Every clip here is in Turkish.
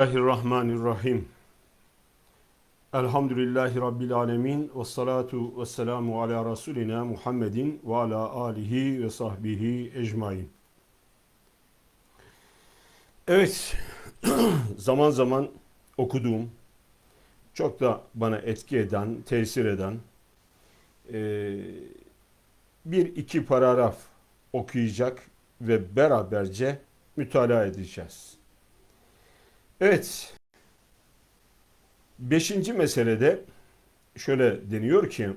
Bismillahirrahmanirrahim. Elhamdülillahi Rabbil alemin. Ve salatu ve selamu ala Resulina Muhammedin ve ala alihi ve sahbihi ecmain. Evet, zaman zaman okuduğum, çok da bana etki eden, tesir eden eee, bir iki paragraf okuyacak ve beraberce mütalaa edeceğiz. Evet. Beşinci meselede şöyle deniyor ki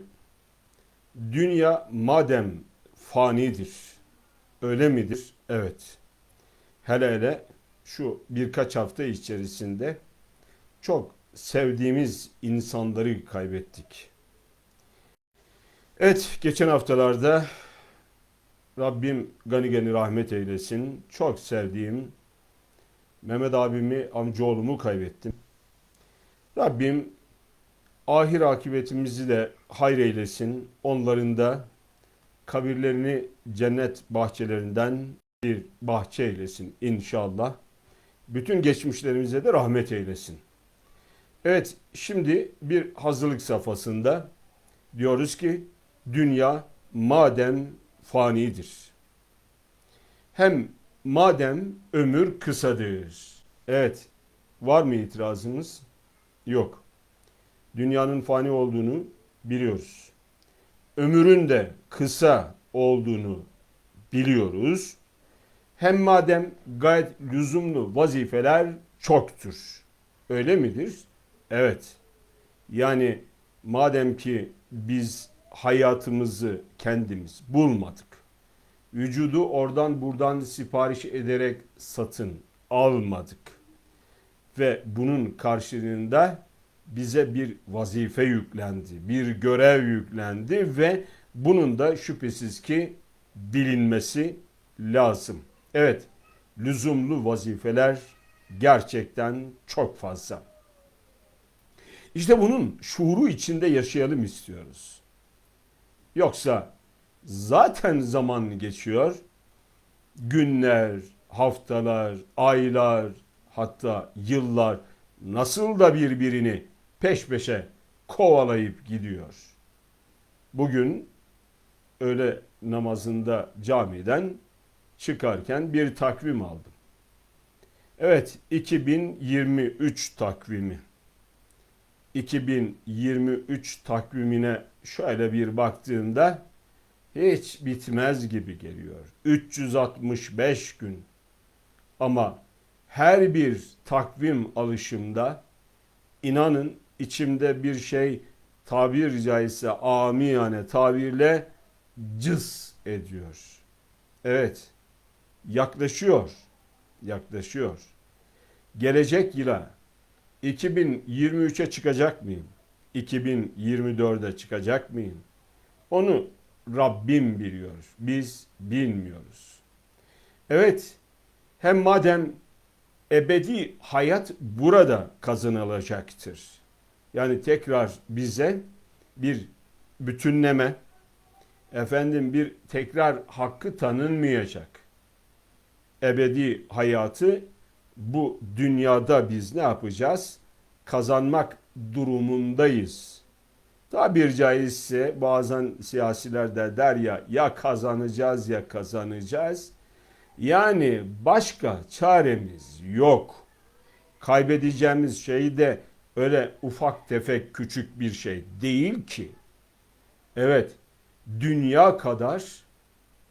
dünya madem fanidir öyle midir? Evet. Hele hele şu birkaç hafta içerisinde çok sevdiğimiz insanları kaybettik. Evet, geçen haftalarda Rabbim gani gani rahmet eylesin. Çok sevdiğim Mehmet abimi, amcaoğlumu kaybettim. Rabbim ahir akıbetimizi de hayır eylesin. Onların da kabirlerini cennet bahçelerinden bir bahçe eylesin inşallah. Bütün geçmişlerimize de rahmet eylesin. Evet, şimdi bir hazırlık safhasında diyoruz ki dünya madem fanidir. Hem madem ömür kısadır. Evet, var mı itirazımız? Yok. Dünyanın fani olduğunu biliyoruz. Ömürün de kısa olduğunu biliyoruz. Hem madem gayet lüzumlu vazifeler çoktur. Öyle midir? Evet. Yani madem ki biz hayatımızı kendimiz bulmadık vücudu oradan buradan sipariş ederek satın almadık. Ve bunun karşılığında bize bir vazife yüklendi, bir görev yüklendi ve bunun da şüphesiz ki bilinmesi lazım. Evet, lüzumlu vazifeler gerçekten çok fazla. İşte bunun şuuru içinde yaşayalım istiyoruz. Yoksa zaten zaman geçiyor. Günler, haftalar, aylar, hatta yıllar nasıl da birbirini peş peşe kovalayıp gidiyor. Bugün öğle namazında camiden çıkarken bir takvim aldım. Evet 2023 takvimi. 2023 takvimine şöyle bir baktığımda hiç bitmez gibi geliyor. 365 gün. Ama her bir takvim alışımda inanın içimde bir şey tabir caizse amiyane tabirle cız ediyor. Evet. Yaklaşıyor. Yaklaşıyor. Gelecek yıla 2023'e çıkacak mıyım? 2024'e çıkacak mıyım? Onu Rabbim biliyor. Biz bilmiyoruz. Evet, hem madem ebedi hayat burada kazanılacaktır. Yani tekrar bize bir bütünleme, efendim bir tekrar hakkı tanınmayacak. Ebedi hayatı bu dünyada biz ne yapacağız? Kazanmak durumundayız. Tabir caizse bazen siyasiler de der ya ya kazanacağız ya kazanacağız. Yani başka çaremiz yok. Kaybedeceğimiz şey de öyle ufak tefek küçük bir şey değil ki. Evet, dünya kadar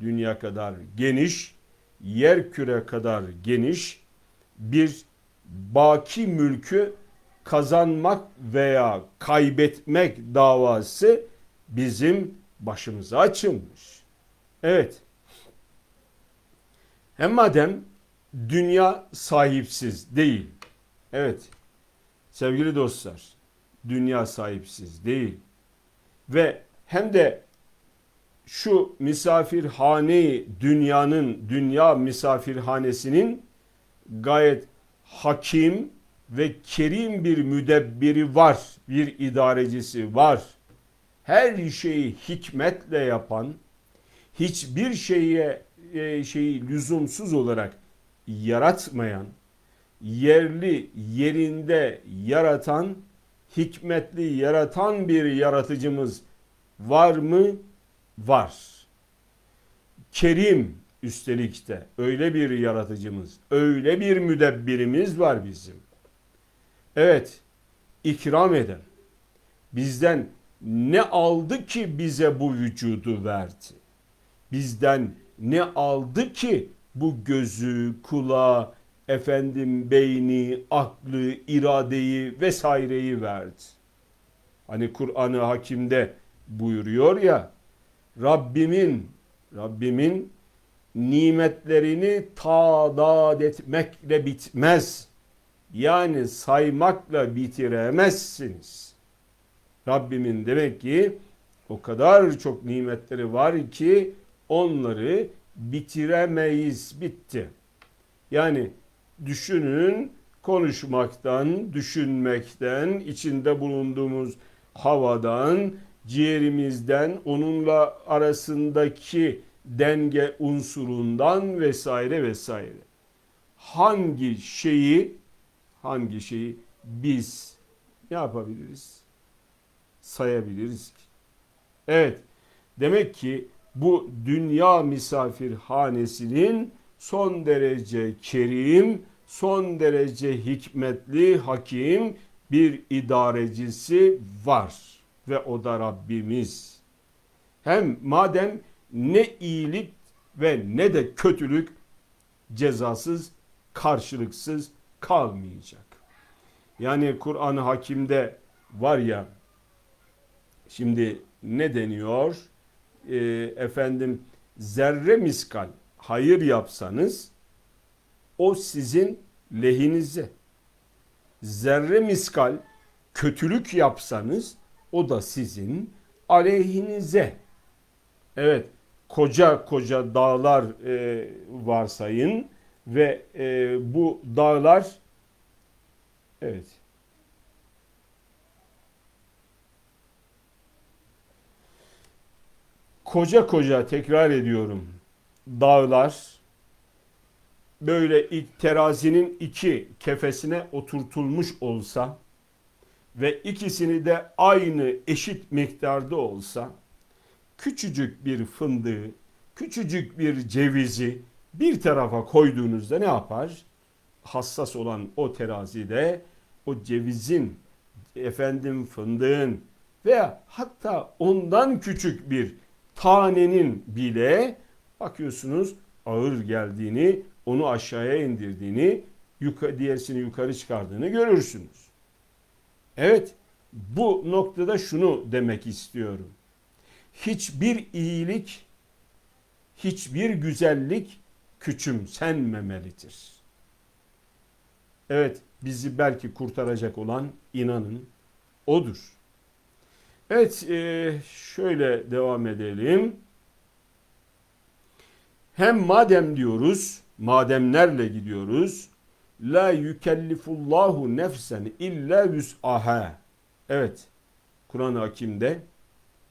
dünya kadar geniş, yer küre kadar geniş bir baki mülkü kazanmak veya kaybetmek davası bizim başımıza açılmış. Evet. Hem madem dünya sahipsiz değil. Evet. Sevgili dostlar, dünya sahipsiz değil. Ve hem de şu misafirhane dünyanın dünya misafirhanesinin gayet hakim ve kerim bir müdebbiri var, bir idarecisi var. Her şeyi hikmetle yapan, hiçbir şeye e, şeyi lüzumsuz olarak yaratmayan, yerli yerinde yaratan, hikmetli yaratan bir yaratıcımız var mı? Var. Kerim üstelik de öyle bir yaratıcımız, öyle bir müdebbirimiz var bizim. Evet, ikram eden, bizden ne aldı ki bize bu vücudu verdi? Bizden ne aldı ki bu gözü, kulağı, efendim beyni, aklı, iradeyi vesaireyi verdi? Hani Kur'an-ı Hakim'de buyuruyor ya Rabbimin Rabbimin nimetlerini tadat etmekle bitmez. Yani saymakla bitiremezsiniz. Rabbimin demek ki o kadar çok nimetleri var ki onları bitiremeyiz. Bitti. Yani düşünün konuşmaktan, düşünmekten, içinde bulunduğumuz havadan, ciğerimizden, onunla arasındaki denge unsurundan vesaire vesaire. Hangi şeyi hangi şeyi biz ne yapabiliriz? Sayabiliriz ki. Evet. Demek ki bu dünya misafirhanesinin son derece kerim, son derece hikmetli, hakim bir idarecisi var ve o da Rabbimiz. Hem madem ne iyilik ve ne de kötülük cezasız, karşılıksız kalmayacak. Yani Kur'an-ı Hakim'de var ya şimdi ne deniyor? Ee, efendim zerre miskal hayır yapsanız o sizin lehinize. Zerre miskal kötülük yapsanız o da sizin aleyhinize. Evet koca koca dağlar e, varsayın ve e, bu dağlar evet. Koca koca tekrar ediyorum. Dağlar böyle terazinin iki kefesine oturtulmuş olsa ve ikisini de aynı eşit miktarda olsa küçücük bir fındığı, küçücük bir cevizi bir tarafa koyduğunuzda ne yapar? Hassas olan o terazide o cevizin, efendim fındığın veya hatta ondan küçük bir tanenin bile bakıyorsunuz ağır geldiğini, onu aşağıya indirdiğini, yukarı, diğersini yukarı çıkardığını görürsünüz. Evet, bu noktada şunu demek istiyorum hiçbir iyilik, hiçbir güzellik küçümsenmemelidir. Evet, bizi belki kurtaracak olan inanın odur. Evet, e, şöyle devam edelim. Hem madem diyoruz, mademlerle gidiyoruz. La yükellifullahu nefsen illa vüs'aha. Evet, Kur'an-ı Hakim'de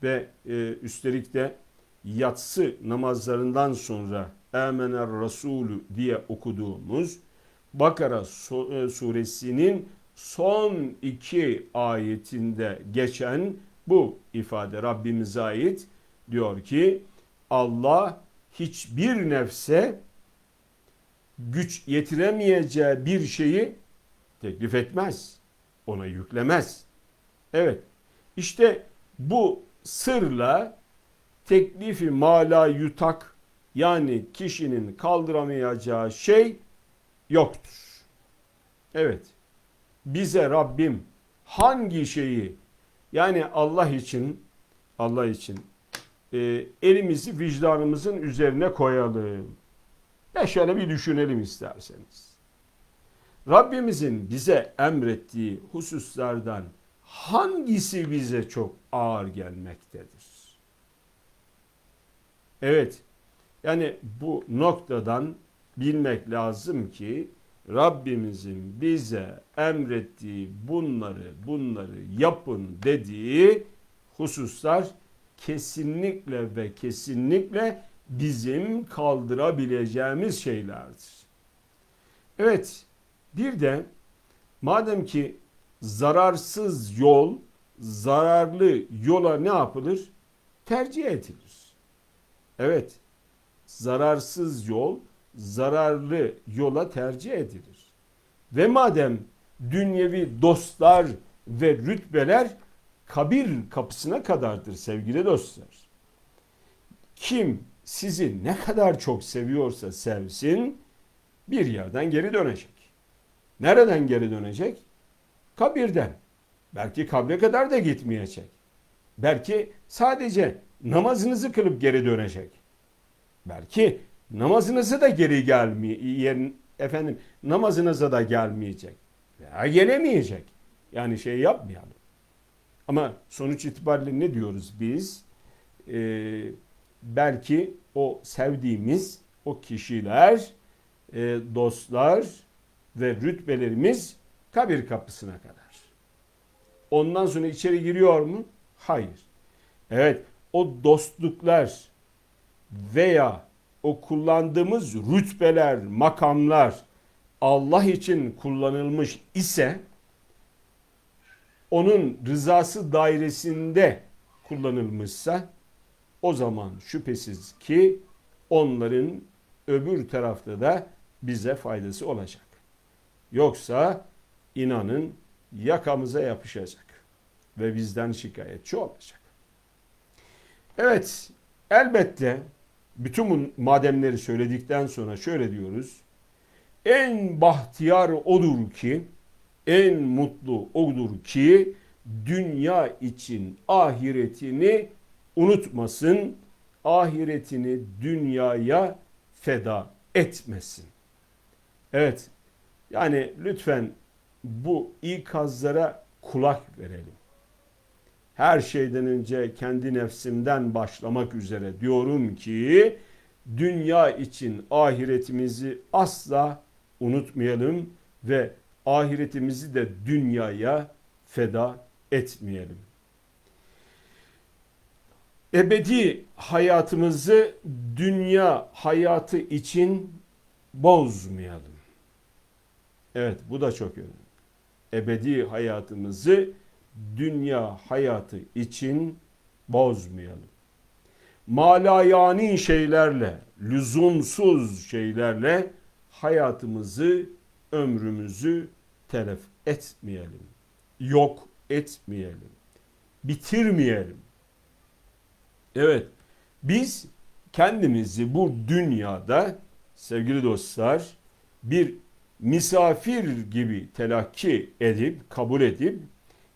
ve e, üstelik de yatsı namazlarından sonra Emener Resulü diye okuduğumuz Bakara e, suresinin son iki ayetinde geçen bu ifade Rabbimize ait diyor ki Allah hiçbir nefse güç yetiremeyeceği bir şeyi teklif etmez. Ona yüklemez. Evet. İşte bu sırla teklifi mala yutak yani kişinin kaldıramayacağı şey yoktur. Evet. Bize Rabbim hangi şeyi yani Allah için Allah için e, elimizi vicdanımızın üzerine koyalım. Ya şöyle bir düşünelim isterseniz. Rabbimizin bize emrettiği hususlardan hangisi bize çok ağır gelmektedir? Evet, yani bu noktadan bilmek lazım ki Rabbimizin bize emrettiği bunları bunları yapın dediği hususlar kesinlikle ve kesinlikle bizim kaldırabileceğimiz şeylerdir. Evet, Bir de madem ki zararsız yol zararlı yola ne yapılır? Tercih edilir. Evet. Zararsız yol zararlı yola tercih edilir. Ve madem dünyevi dostlar ve rütbeler kabir kapısına kadardır sevgili dostlar. Kim sizi ne kadar çok seviyorsa sevsin bir yerden geri dönecek. Nereden geri dönecek? Kabirden. Belki kabre kadar da gitmeyecek. Belki sadece namazınızı kılıp geri dönecek. Belki namazınızı da geri gelmeye efendim namazınıza da gelmeyecek. Veya gelemeyecek. Yani şey yapmayalım. Ama sonuç itibariyle ne diyoruz biz? Ee, belki o sevdiğimiz o kişiler, e, dostlar ve rütbelerimiz kabir kapısına kadar. Ondan sonra içeri giriyor mu? Hayır. Evet o dostluklar veya o kullandığımız rütbeler, makamlar Allah için kullanılmış ise onun rızası dairesinde kullanılmışsa o zaman şüphesiz ki onların öbür tarafta da bize faydası olacak. Yoksa inanın yakamıza yapışacak ve bizden şikayetçi olacak. Evet, elbette bütün bu mademleri söyledikten sonra şöyle diyoruz. En bahtiyar odur ki, en mutlu odur ki dünya için ahiretini unutmasın, ahiretini dünyaya feda etmesin. Evet, yani lütfen bu ikazlara kulak verelim. Her şeyden önce kendi nefsimden başlamak üzere diyorum ki dünya için ahiretimizi asla unutmayalım ve ahiretimizi de dünyaya feda etmeyelim. Ebedi hayatımızı dünya hayatı için bozmayalım. Evet bu da çok önemli. Ebedi hayatımızı dünya hayatı için bozmayalım. Malayani şeylerle, lüzumsuz şeylerle hayatımızı, ömrümüzü telef etmeyelim. Yok etmeyelim. Bitirmeyelim. Evet, biz kendimizi bu dünyada sevgili dostlar bir misafir gibi telakki edip, kabul edip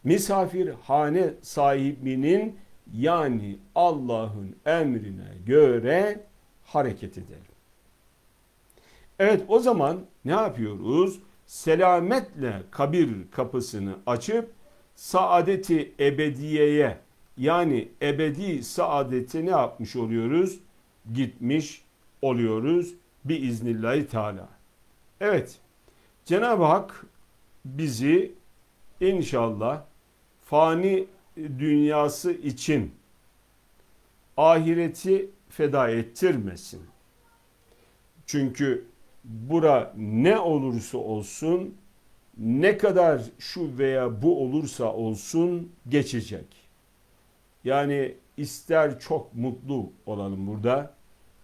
misafir hane sahibinin yani Allah'ın emrine göre hareket edelim. Evet o zaman ne yapıyoruz? Selametle kabir kapısını açıp saadeti ebediyeye yani ebedi saadeti ne yapmış oluyoruz? Gitmiş oluyoruz biiznillahü teala. Evet Cenab-ı Hak bizi inşallah fani dünyası için ahireti feda ettirmesin. Çünkü bura ne olursa olsun ne kadar şu veya bu olursa olsun geçecek. Yani ister çok mutlu olalım burada,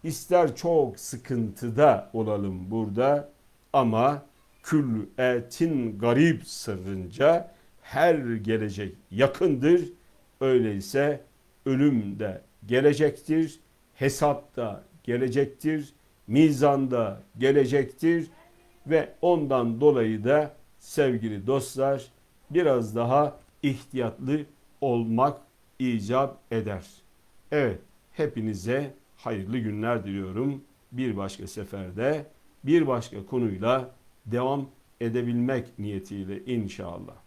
ister çok sıkıntıda olalım burada ama küllü etin garip sırrınca her gelecek yakındır. Öyleyse ölüm de gelecektir, hesap da gelecektir, mizanda gelecektir ve ondan dolayı da sevgili dostlar biraz daha ihtiyatlı olmak icap eder. Evet, hepinize hayırlı günler diliyorum. Bir başka seferde bir başka konuyla devam edebilmek niyetiyle inşallah.